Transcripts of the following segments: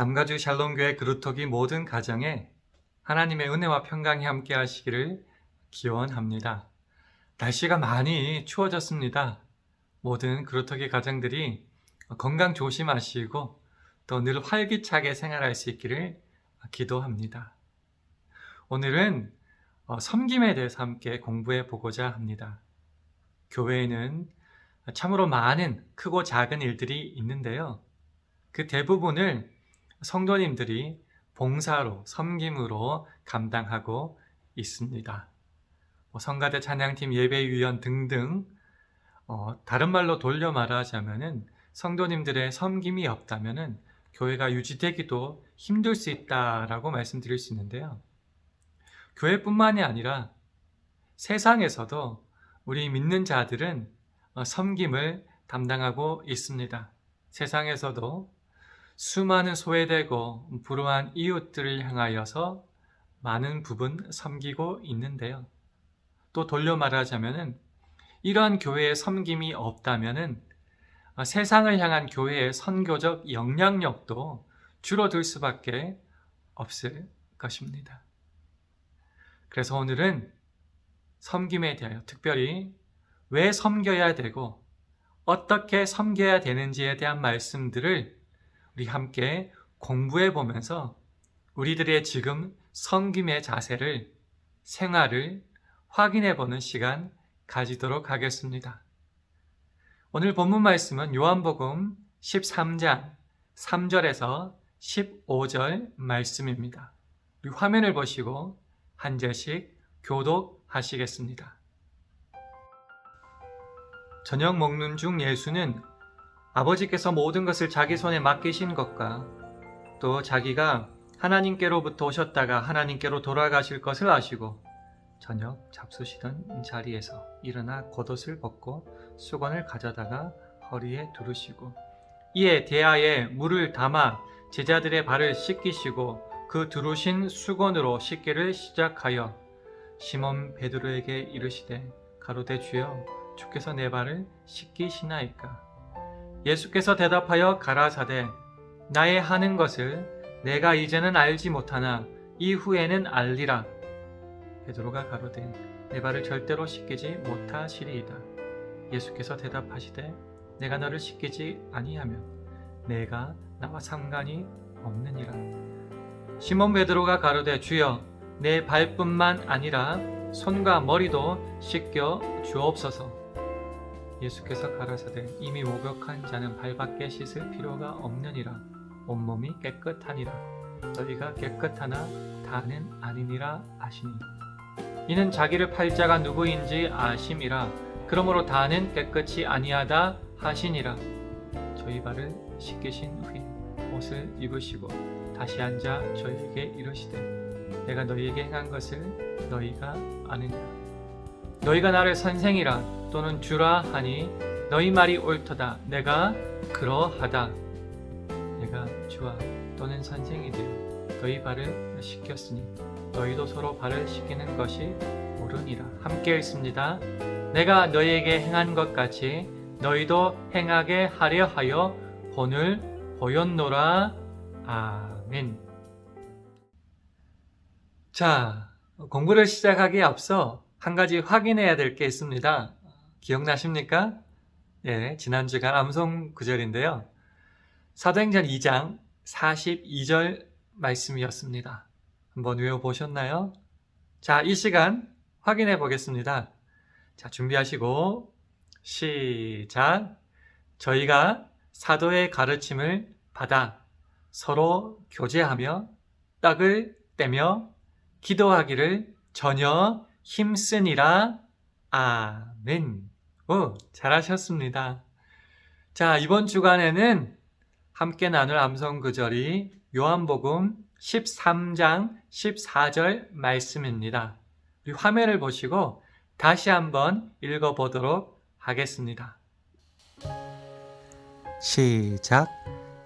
남가주 샬롬교회 그루터기 모든 가정에 하나님의 은혜와 평강이 함께 하시기를 기원합니다. 날씨가 많이 추워졌습니다. 모든 그루터기 가정들이 건강 조심하시고 또 늘 활기차게 생활할 수 있기를 기도합니다. 오늘은 어, 섬김에 대해서 함께 공부해 보고자 합니다. 교회에는 참으로 많은 크고 작은 일들이 있는데요. 그 대부분을 성도님들이 봉사로, 섬김으로 감당하고 있습니다. 뭐 성가대 찬양팀 예배위원 등등, 어, 다른 말로 돌려 말하자면은 성도님들의 섬김이 없다면은 교회가 유지되기도 힘들 수 있다라고 말씀드릴 수 있는데요. 교회뿐만이 아니라 세상에서도 우리 믿는 자들은 어, 섬김을 담당하고 있습니다. 세상에서도 수많은 소외되고 불우한 이웃들을 향하여서 많은 부분 섬기고 있는데요. 또 돌려 말하자면은 이러한 교회의 섬김이 없다면은 어, 세상을 향한 교회의 선교적 영향력도 줄어들 수밖에 없을 것입니다. 그래서 오늘은 섬김에 대하여 특별히 왜 섬겨야 되고 어떻게 섬겨야 되는지에 대한 말씀들을 우리 함께 공부해 보면서 우리들의 지금 섬김의 자세를 생활을 확인해 보는 시간 가지도록 하겠습니다. 오늘 본문 말씀은 요한복음 13장 3절에서 15절 말씀입니다. 화면을 보시고 한 절씩 교독하시겠습니다. 저녁 먹는 중 예수는 아버지께서 모든 것을 자기 손에 맡기신 것과 또 자기가 하나님께로부터 오셨다가 하나님께로 돌아가실 것을 아시고 저녁 잡수시던 자리에서 일어나 겉옷을 벗고 수건을 가져다가 허리에 두르시고 이에 대야에 물을 담아 제자들의 발을 씻기시고 그 두르신 수건으로 씻기를 시작하여 시몬 베드로에게 이르시되 가로되 주여 주께서 내 발을 씻기시나이까 예수께서 대답하여 가라사대 나의 하는 것을 내가 이제는 알지 못하나 이후에는 알리라. 베드로가 가로되 내 발을 절대로 씻기지 못하시리이다. 예수께서 대답하시되 내가 너를 씻기지 아니하면 내가 나와 상관이 없느니라. 시몬 베드로가 가로되 주여 내 발뿐만 아니라 손과 머리도 씻겨 주옵소서 예수께서 가라사대 이미 목욕한 자는 발밖에 씻을 필요가 없느니라. 온몸이 깨끗하니라. 너희가 깨끗하나 다는 아니니라 하시니 이는 자기를 팔자가 누구인지 아심이라. 그러므로 다는 깨끗이 아니하다 하시니라. 저희 발을 씻기신 후에 옷을 입으시고 다시 앉아 저희에게 이르시되 내가 너희에게 행한 것을 너희가 아느냐 너희가 나를 선생이라 또는 주라 하니 너희 말이 옳도다. 내가 그러하다. 내가 주와 또는 선생이 되어 너희 발을 씻겼으니 너희도 서로 발을 씻기는 것이 옳으니라. 함께 읽습니다. 내가 너희에게 행한 것 같이 너희도 행하게 하려 하여 본을 보였노라. 아멘. 자 공부를 시작하기에 앞서 한 가지 확인해야 될 게 있습니다. 기억나십니까? 예, 지난주간 암송 구절인데요. 사도행전 2장 42절 말씀이었습니다. 한번 외워보셨나요? 자, 이 시간 확인해 보겠습니다. 자, 준비하시고, 시작. 저희가 사도의 가르침을 받아 서로 교제하며 떡을 떼며 기도하기를 전혀 힘쓰니라. 아멘. 오, 잘하셨습니다. 자, 이번 주간에는 함께 나눌 암송 구절이 요한복음 13장 14절 말씀입니다. 우리 화면을 보시고 다시 한번 읽어보도록 하겠습니다. 시작.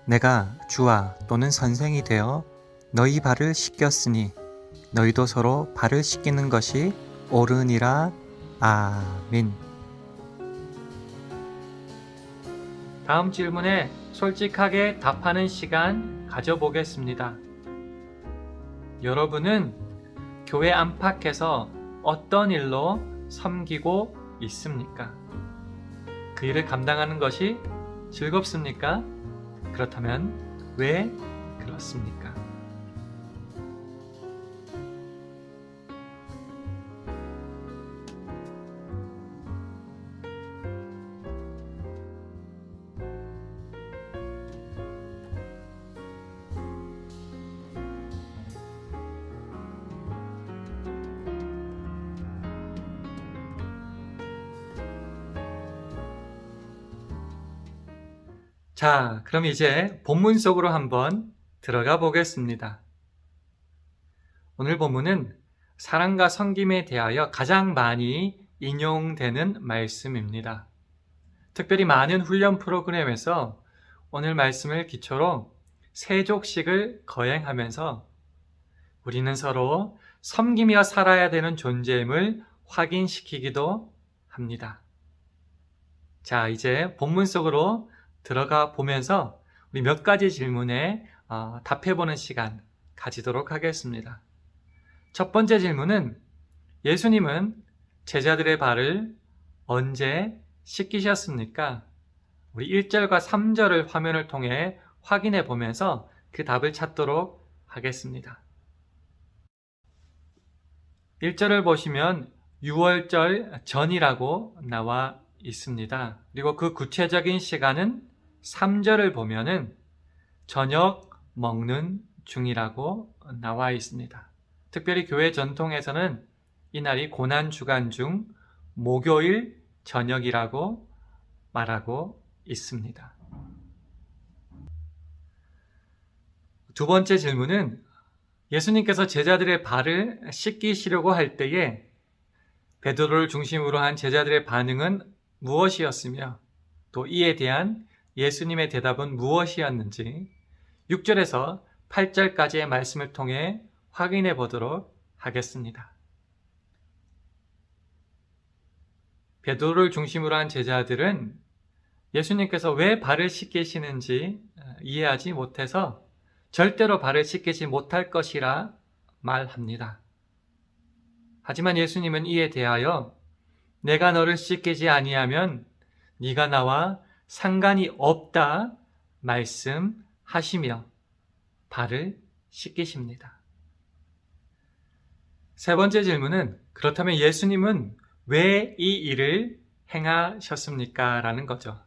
내가 주와 또는 선생이 되어 너희 발을 씻겼으니 너희도 서로 발을 씻기는 것이 옳으니라. 아멘. 다음 질문에 솔직하게 답하는 시간 가져보겠습니다. 여러분은 교회 안팎에서 어떤 일로 섬기고 있습니까? 그 일을 감당하는 것이 즐겁습니까? 그렇다면 왜 그렇습니까? 자, 그럼 이제 본문 속으로 한번 들어가 보겠습니다. 오늘 본문은 사랑과 섬김에 대하여 가장 많이 인용되는 말씀입니다. 특별히 많은 훈련 프로그램에서 오늘 말씀을 기초로 세족식을 거행하면서 우리는 서로 섬기며 살아야 되는 존재임을 확인시키기도 합니다. 자, 이제 본문 속으로 들어가 보면서 우리 몇 가지 질문에 어, 답해보는 시간 가지도록 하겠습니다. 첫 번째 질문은 예수님은 제자들의 발을 언제 씻기셨습니까? 우리 1절과 3절을 화면을 통해 확인해 보면서 그 답을 찾도록 하겠습니다. 1절을 보시면 6월절 전이라고 나와 있습니다. 그리고 그 구체적인 시간은 3절을 보면은 저녁 먹는 중이라고 나와 있습니다. 특별히 교회 전통에서는 이날이 고난 주간 중 목요일 저녁이라고 말하고 있습니다. 두 번째 질문은 예수님께서 제자들의 발을 씻기시려고 할 때에 베드로를 중심으로 한 제자들의 반응은 무엇이었으며 또 이에 대한 예수님의 대답은 무엇이었는지 6절에서 8절까지의 말씀을 통해 확인해 보도록 하겠습니다. 베드로를 중심으로 한 제자들은 예수님께서 왜 발을 씻기시는지 이해하지 못해서 절대로 발을 씻기지 못할 것이라 말합니다. 하지만 예수님은 이에 대하여 내가 너를 씻기지 아니하면 네가 나와 상관이 없다 말씀하시며 발을 씻기십니다. 세 번째 질문은 그렇다면 예수님은 왜 이 일을 행하셨습니까? 라는 거죠.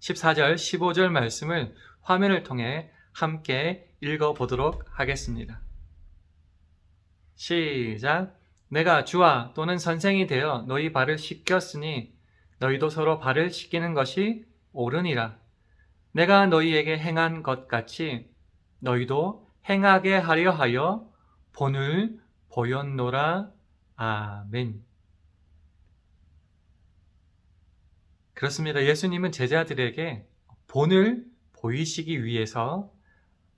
14절, 15절 말씀을 화면을 통해 함께 읽어보도록 하겠습니다. 시작. 내가 주와 또는 선생이 되어 너희 발을 씻겼으니 너희도 서로 발을 씻기는 것이 옳으니라. 내가 너희에게 행한 것 같이 너희도 행하게 하려 하여 본을 보였노라. 아멘. 그렇습니다. 예수님은 제자들에게 본을 보이시기 위해서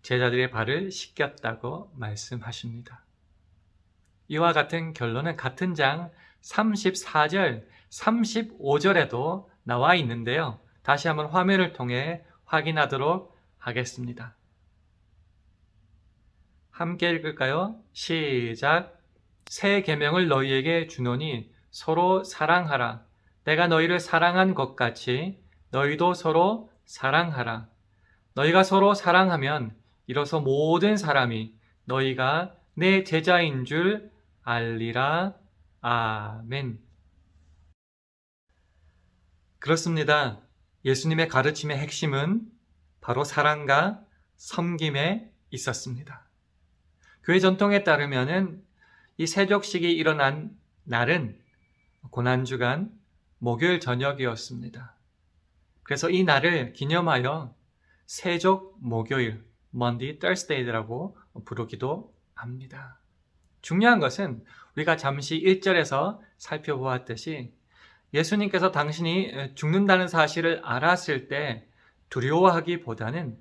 제자들의 발을 씻겼다고 말씀하십니다. 이와 같은 결론은 같은 장 34절, 35절에도 나와 있는데요. 다시 한번 화면을 통해 확인하도록 하겠습니다. 함께 읽을까요? 시작. 새 계명을 너희에게 주노니 서로 사랑하라. 내가 너희를 사랑한 것 같이 너희도 서로 사랑하라. 너희가 서로 사랑하면 이로써 모든 사람이 너희가 내 제자인 줄 알리라. 아멘. 그렇습니다. 예수님의 가르침의 핵심은 바로 사랑과 섬김에 있었습니다. 교회 전통에 따르면은 이 세족식이 일어난 날은 고난주간 목요일 저녁이었습니다. 그래서 이 날을 기념하여 세족 목요일, Monday, Thursday라고 부르기도 합니다. 중요한 것은 우리가 잠시 1절에서 살펴보았듯이 예수님께서 당신이 죽는다는 사실을 알았을 때 두려워하기보다는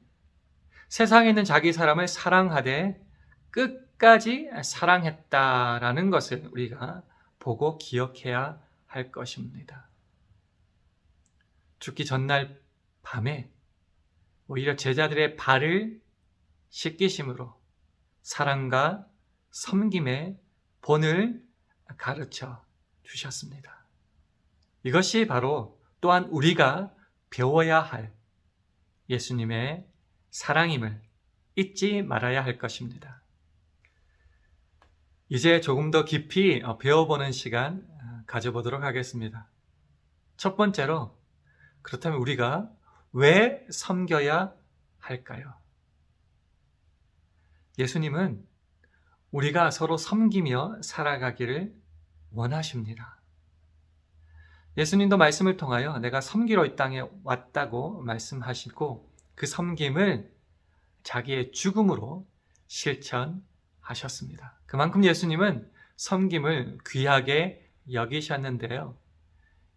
세상에 있는 자기 사람을 사랑하되 끝까지 사랑했다라는 것을 우리가 보고 기억해야 할 것입니다. 죽기 전날 밤에 오히려 제자들의 발을 씻기심으로 사랑과 섬김의 본을 가르쳐 주셨습니다. 이것이 바로 또한 우리가 배워야 할 예수님의 사랑임을 잊지 말아야 할 것입니다. 이제 조금 더 깊이 어, 배워보는 시간 어, 가져보도록 하겠습니다. 첫 번째로, 그렇다면 우리가 왜 섬겨야 할까요? 예수님은 우리가 서로 섬기며 살아가기를 원하십니다. 예수님도 말씀을 통하여 내가 섬기러 이 땅에 왔다고 말씀하시고 그 섬김을 자기의 죽음으로 실천하셨습니다. 그만큼 예수님은 섬김을 귀하게 여기셨는데요.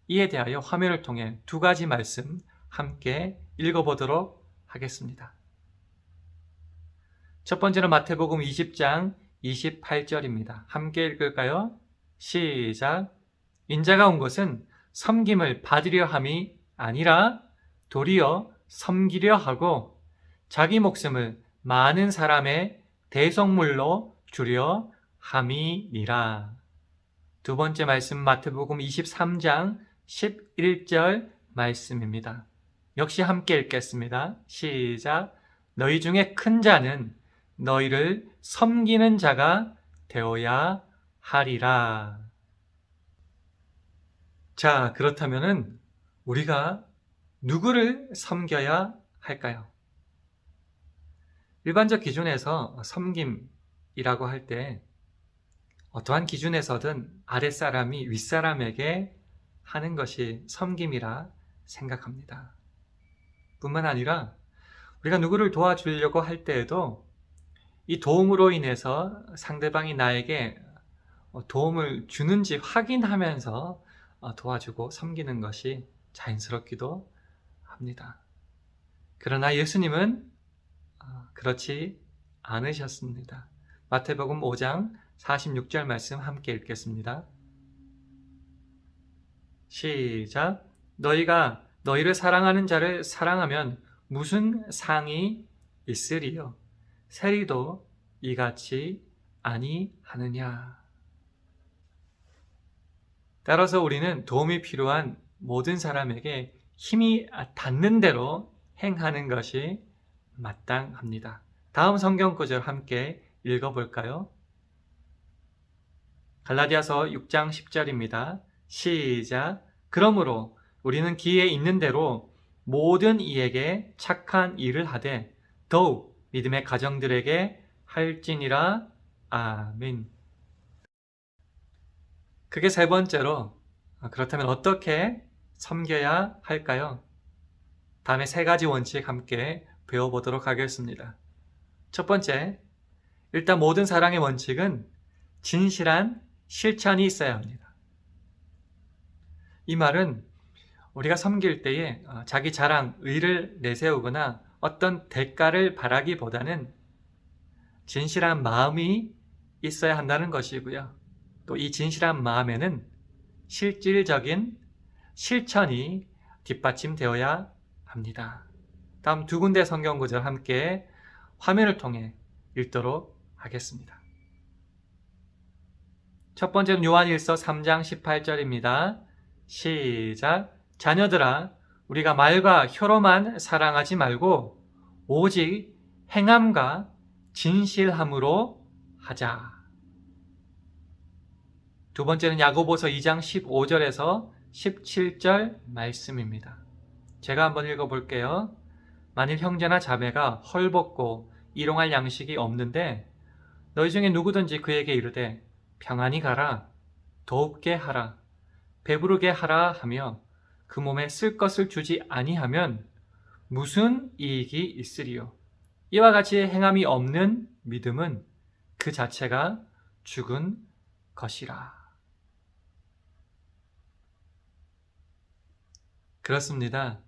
이에 대하여 화면을 통해 두 가지 말씀 함께 읽어보도록 하겠습니다. 첫 번째는 마태복음 20장 28절입니다. 함께 읽을까요? 시작. 인자가 온 것은 섬김을 받으려 함이 아니라 도리어 섬기려 하고 자기 목숨을 많은 사람의 대성물로 주려 함이니라. 두 번째 말씀 마태복음 23장 11절 말씀입니다. 역시 함께 읽겠습니다. 시작. 너희 중에 큰 자는 너희를 섬기는 자가 되어야 하리라. 자, 그렇다면은 우리가 누구를 섬겨야 할까요? 일반적 기준에서 섬김이라고 할 때 어떠한 기준에서든 아랫사람이 윗사람에게 하는 것이 섬김이라 생각합니다. 뿐만 아니라 우리가 누구를 도와주려고 할 때에도 이 도움으로 인해서 상대방이 나에게 도움을 주는지 확인하면서 도와주고 섬기는 것이 자연스럽기도 합니다. 그러나 예수님은 그렇지 않으셨습니다. 마태복음 5장 46절 말씀 함께 읽겠습니다. 시작. 너희가 너희를 사랑하는 자를 사랑하면 무슨 상이 있으리요? 세리도 이같이 아니하느냐? 따라서 우리는 도움이 필요한 모든 사람에게 힘이 닿는 대로 행하는 것이 마땅합니다. 다음 성경 구절 함께 읽어볼까요? 갈라디아서 6장 10절입니다. 시작. 그러므로 우리는 기에 있는 대로 모든 이에게 착한 일을 하되 더욱 믿음의 가정들에게 할지니라. 아멘. 그게 세 번째로 그렇다면 어떻게 섬겨야 할까요? 다음에 세 가지 원칙 함께 배워보도록 하겠습니다. 첫 번째, 일단 모든 사랑의 원칙은 진실한 실천이 있어야 합니다. 이 말은 우리가 섬길 때에 어, 자기 자랑, 의를 내세우거나 어떤 대가를 바라기보다는 진실한 마음이 있어야 한다는 것이고요. 또 이 진실한 마음에는 실질적인 실천이 뒷받침되어야 합니다. 다음 두 군데 성경 구절 함께 화면을 통해 읽도록 하겠습니다. 첫 번째는 요한일서 3장 18절입니다. 시작. 자녀들아, 우리가 말과 혀로만 사랑하지 말고 오직 행함과 진실함으로 하자. 두 번째는 야고보서 2장 15절에서 17절 말씀입니다. 제가 한번 읽어 볼게요. 만일 형제나 자매가 헐벗고 일용할 양식이 없는데 너희 중에 누구든지 그에게 이르되 평안히 가라 더욱게 하라 배부르게 하라 하며 그 몸에 쓸 것을 주지 아니하면 무슨 이익이 있으리요 이와 같이 행함이 없는 믿음은 그 자체가 죽은 것이라 그렇습니다.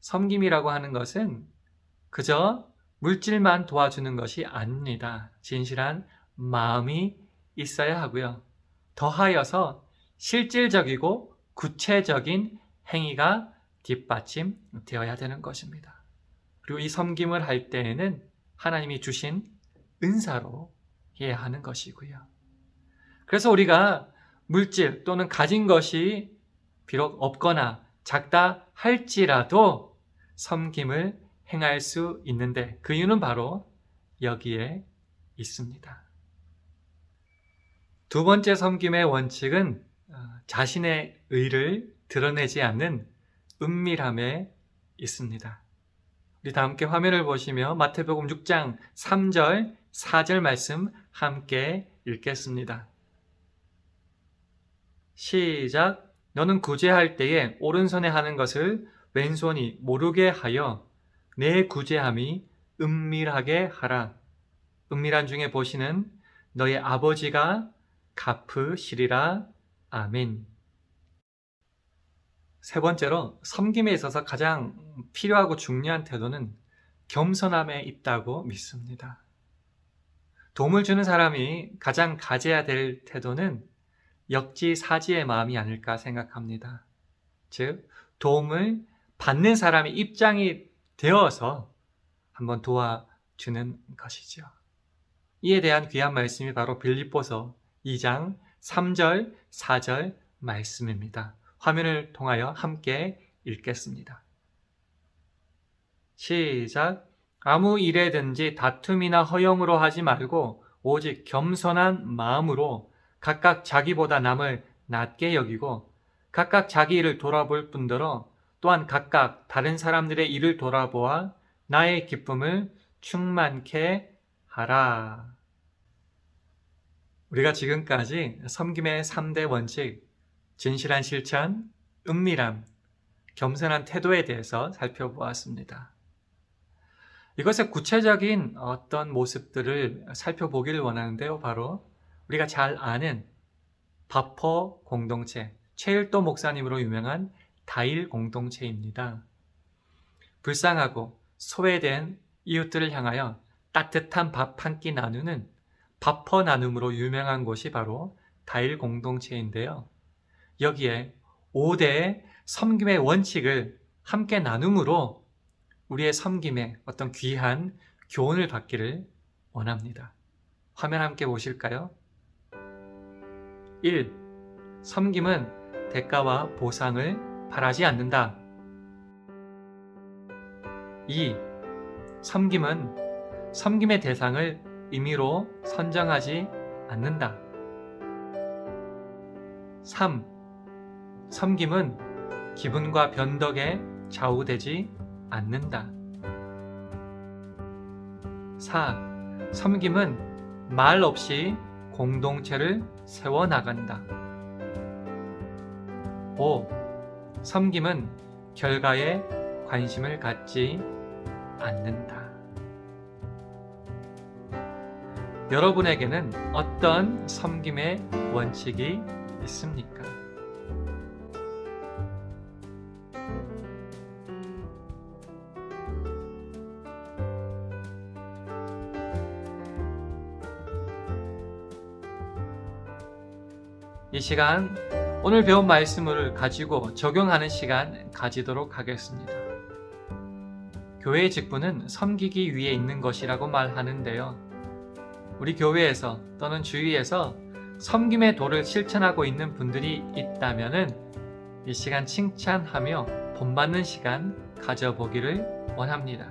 섬김이라고 하는 것은 그저 물질만 도와주는 것이 아닙니다. 진실한 마음이 있어야 하고요. 더하여서 실질적이고 구체적인 행위가 뒷받침되어야 되는 것입니다. 그리고 이 섬김을 할 때에는 하나님이 주신 은사로 해야 하는 것이고요. 그래서 우리가 물질 또는 가진 것이 비록 없거나 작다 할지라도 섬김을 행할 수 있는데 그 이유는 바로 여기에 있습니다. 두 번째 섬김의 원칙은 어, 자신의 의를 드러내지 않는 은밀함에 있습니다. 우리 다 함께 화면을 보시며 마태복음 6장 3절, 4절 말씀 함께 읽겠습니다. 시작. 너는 구제할 때에 오른손에 하는 것을 왼손이 모르게 하여 내 구제함이 은밀하게 하라. 은밀한 중에 보시는 너의 아버지가 갚으시리라. 아멘. 세 번째로 섬김에 있어서 가장 필요하고 중요한 태도는 겸손함에 있다고 믿습니다. 도움을 주는 사람이 가장 가져야 될 태도는 역지사지의 마음이 아닐까 생각합니다. 즉, 도움을 받는 사람의 입장이 되어서 한번 도와주는 것이죠. 이에 대한 귀한 말씀이 바로 빌립보서 2장 3절, 4절 말씀입니다. 화면을 통하여 함께 읽겠습니다. 시작. 아무 일에든지 다툼이나 허용으로 하지 말고 오직 겸손한 마음으로 각각 자기보다 남을 낮게 여기고 각각 자기 일을 돌아볼 뿐더러 또한 각각 다른 사람들의 일을 돌아보아 나의 기쁨을 충만케 하라. 우리가 지금까지 섬김의 3대 원칙, 진실한 실천, 은밀함, 겸손한 태도에 대해서 살펴보았습니다. 이것의 구체적인 어떤 모습들을 살펴보기를 원하는데요. 바로 우리가 잘 아는 바퍼 공동체, 최일도 목사님으로 유명한 다일 공동체입니다. 불쌍하고 소외된 이웃들을 향하여 따뜻한 밥 한 끼 나누는 바퍼 나눔으로 유명한 곳이 바로 다일 공동체인데요. 여기에 5대의 섬김의 원칙을 함께 나눔으로 우리의 섬김에 어떤 귀한 교훈을 받기를 원합니다. 화면 함께 보실까요? 1. 섬김은 대가와 보상을 바라지 않는다. 2. 섬김은 섬김의 대상을 임의로 선정하지 않는다. 3. 섬김은 기분과 변덕에 좌우되지 않는다. 4. 섬김은 말 없이 공동체를 세워나간다. 5. 섬김은 결과에 관심을 갖지 않는다. 여러분에게는 어떤 섬김의 원칙이 있습니까? 시간 오늘 배운 말씀을 가지고 적용하는 시간 가지도록 하겠습니다. 교회의 직분은 섬기기 위해 있는 것이라고 말하는데요. 우리 교회에서 또는 주위에서 섬김의 도를 실천하고 있는 분들이 있다면은 이 시간 칭찬하며 본받는 시간 가져보기를 원합니다.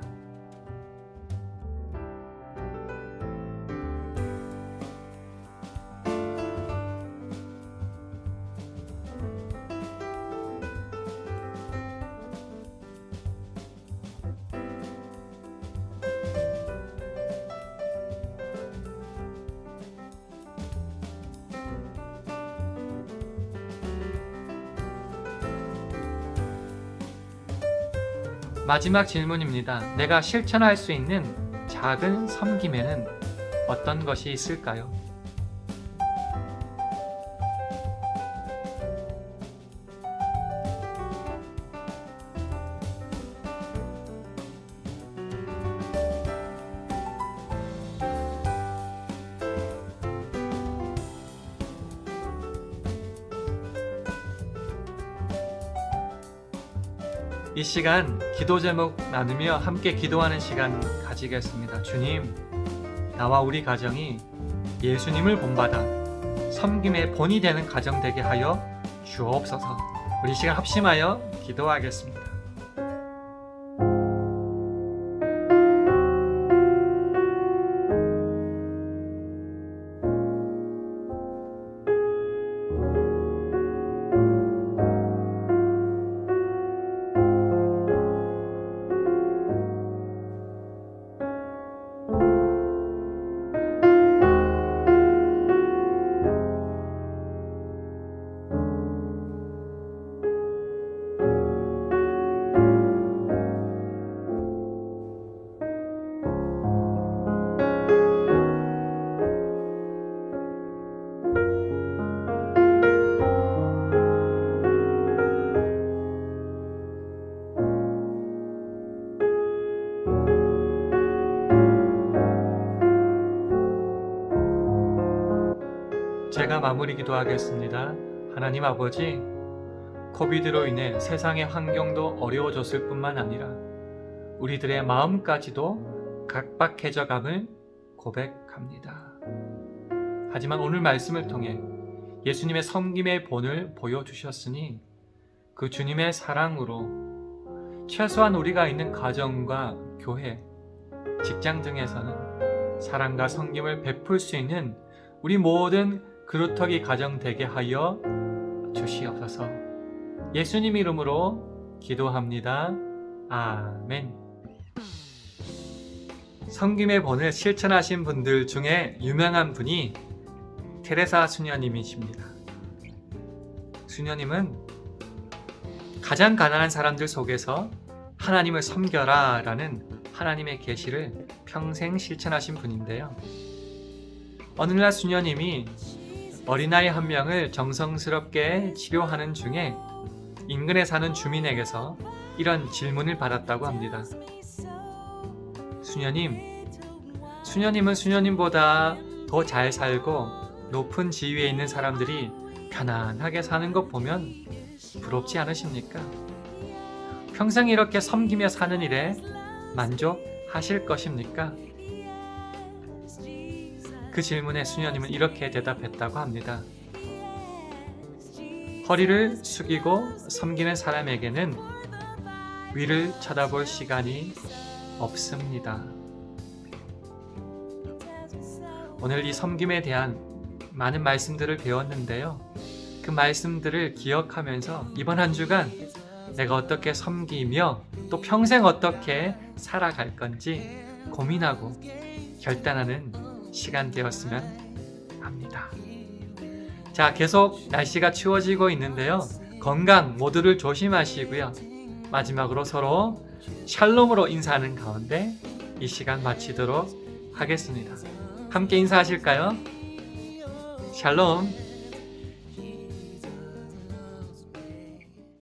마지막 질문입니다. 내가 실천할 수 있는 작은 섬김에는 어떤 것이 있을까요? 이 시간 기도 제목 나누며 함께 기도하는 시간 가지겠습니다. 주님, 나와 우리 가정이 예수님을 본받아 섬김의 본이 되는 가정 되게 하여 주옵소서. 우리 시간 합심하여 기도하겠습니다. 제가 마무리 기도하겠습니다. 하나님 아버지, 코비드로 인해 세상의 환경도 어려워졌을 뿐만 아니라 우리들의 마음까지도 각박해져 감을 고백합니다. 하지만 오늘 말씀을 통해 예수님의 섬김의 본을 보여주셨으니 그 주님의 사랑으로 최소한 우리가 있는 가정과 교회, 직장 등에서는 사랑과 섬김을 베풀 수 있는 우리 모든 그루터기 가정 되게 하여 주시옵소서. 예수님 이름으로 기도합니다. 아멘. 섬김의 본을 실천하신 분들 중에 유명한 분이 테레사 수녀님이십니다. 수녀님은 가장 가난한 사람들 속에서 하나님을 섬겨라 라는 하나님의 계시를 평생 실천하신 분인데요. 어느 날 수녀님이 어린아이 한 명을 정성스럽게 치료하는 중에 인근에 사는 주민에게서 이런 질문을 받았다고 합니다. 수녀님, 수녀님은 수녀님보다 더 잘 살고 높은 지위에 있는 사람들이 편안하게 사는 것 보면 부럽지 않으십니까? 평생 이렇게 섬기며 사는 일에 만족하실 것입니까? 그 질문에 수녀님은 이렇게 대답했다고 합니다. 허리를 숙이고 섬기는 사람에게는 위를 쳐다볼 시간이 없습니다. 오늘 이 섬김에 대한 많은 말씀들을 배웠는데요. 그 말씀들을 기억하면서 이번 한 주간 내가 어떻게 섬기며 또 평생 어떻게 살아갈 건지 고민하고 결단하는 시간 되었으면 합니다. 자, 계속 날씨가 추워지고 있는데요. 건강 모두를 조심하시고요. 마지막으로 서로 샬롬으로 인사하는 가운데 이 시간 마치도록 하겠습니다. 함께 인사하실까요? 샬롬.